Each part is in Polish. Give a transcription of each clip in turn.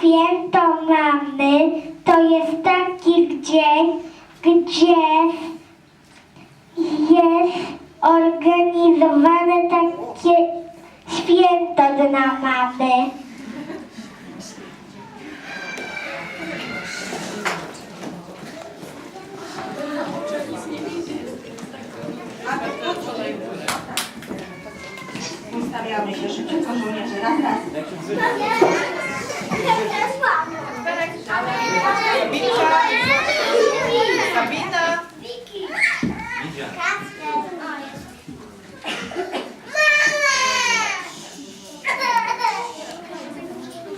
Święto mamy to jest taki dzień, gdzie jest organizowane takie święto dla mamy. Ustawiamy się szybciutko, żołnierze. Raz, raz. Sabina!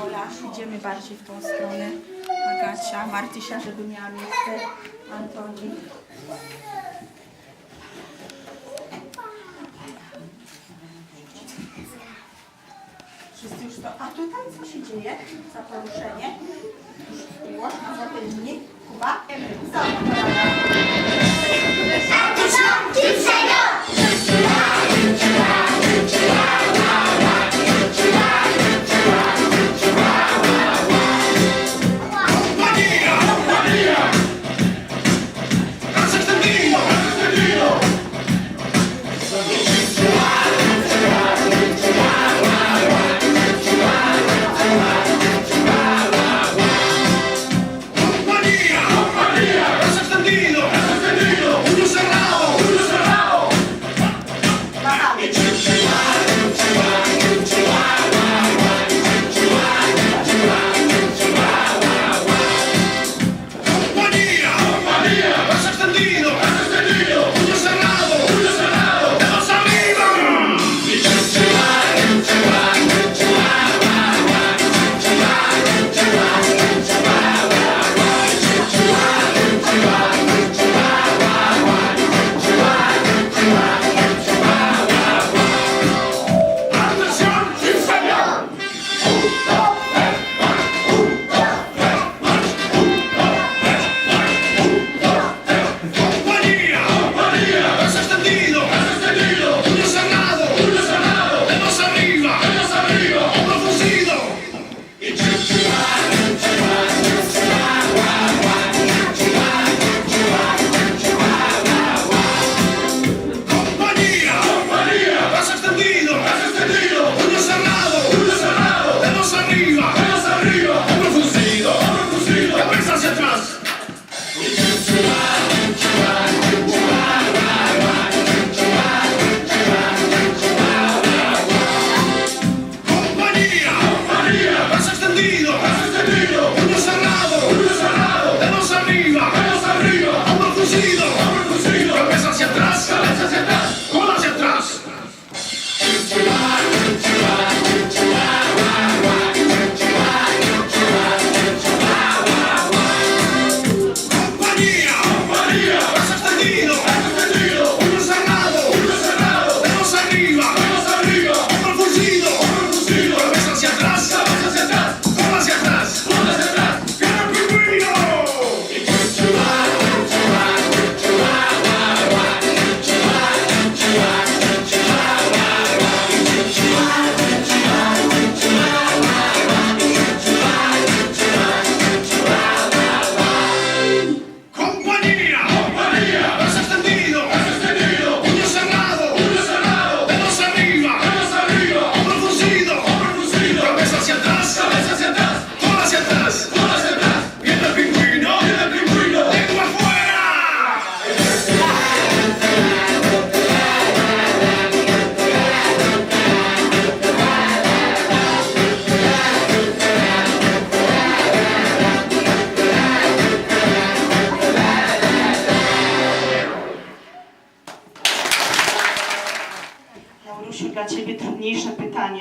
Ola, idziemy bardziej w tą stronę. Agacia, Martysia, żeby miała miejsce. Antoni. Wszyscy już A tutaj co się dzieje za poruszenie? Już miłość, a za ten dni. Kuba? ¡Has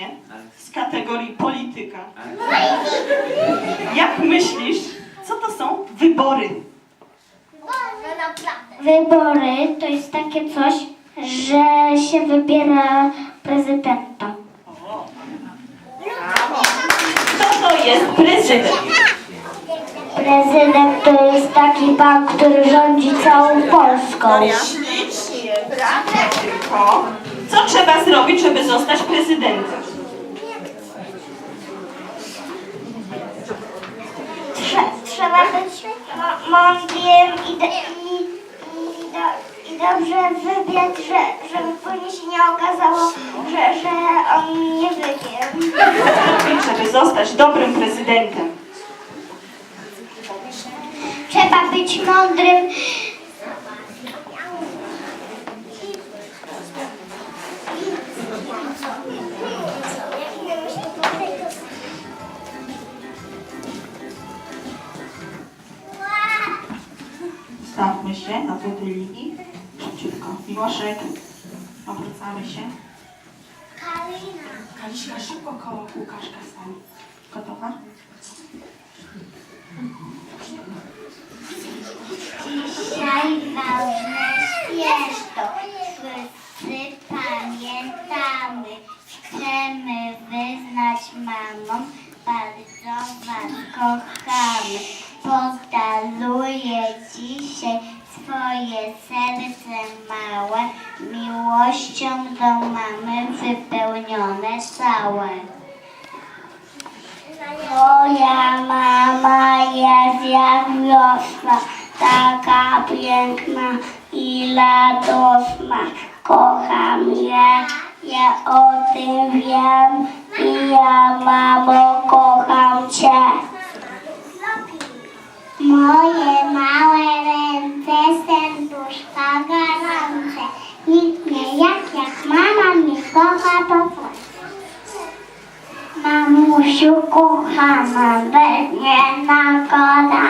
pytanie z kategorii polityka. Jak myślisz, co to są wybory? Wybory to jest takie coś, że się wybiera prezydenta. Tak, prezydent? Prezydent to jest taki pan, który rządzi całą Polską. Ślicznie, brawo tylko. Co trzeba zrobić, żeby zostać prezydentem? Trze- trzeba mo- mądrym i, do, i, i, do, i dobrze wybrać, że, żeby później się nie okazało, że, że on nie wybiegł. Żeby zostać dobrym prezydentem? Trzeba być mądrym. Tej linii. Szybciutko. Miłoszek. Obrócamy się. Kaliszka szybko koło Łukaszka stanie. Gotowa? Dzisiaj ważne święto. Wszyscy pamiętamy. Chcemy wyznać mamom, bardzo was kochamy. Podaluję dzisiaj swoje serce małe, miłością do mamy wypełnione całe. Moja mama jest jak wiosna, taka piękna i radosna. Kocham je, ja o tym wiem i ja mamo kocham cię. Moje małe ręce, serduszka gorące. Nikt nie jak jak mama mnie kocha po prostu. Mamusiu kochana, bez nagoda.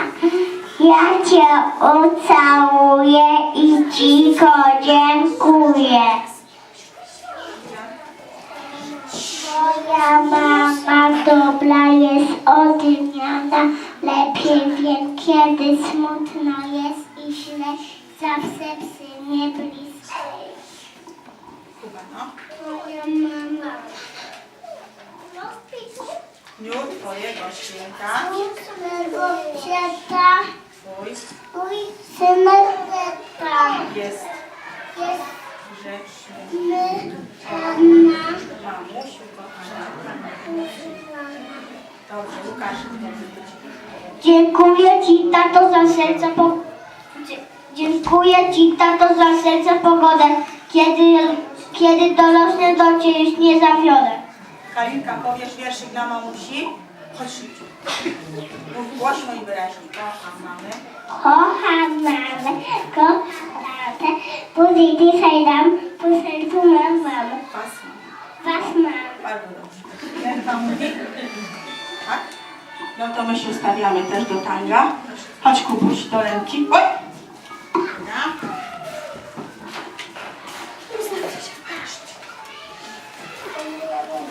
Ja cię ucałuję i cicho dziękuję. Moja mama dobra jest odmiana, lepiej wiem kiedy smutno jest i źle, zawsze przy mnie blisko. Kuba, no. Moja mama. Dniu twojego święta. Ósmego świata, Twój synek tata jest jest grzeczny. Mamusiu, kochana. Dobrze, Łukasz. Dziękuję Ci, tato, za serce po... Dziękuję Ci, tato, za serce pogodę. Kiedy, kiedy dorosnę do Cię już nie zawiodę. Kalinka, powiesz wierszyk dla mamusi? Chodź szybciej. Mów głośno i wyraźnie. Kocham mamy. Kocham mamę, kocham tatę. Buzi dzisiaj dam, po sercu mam mamę. Was mam. Was mam. Bardzo dobrze. Jak mówi? Tak? No to my się ustawiamy też do tanga. Chodź Kubuś do ręki. Oj! Dobra.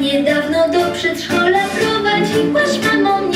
niedawno do przedszkola prowadziłaś mamą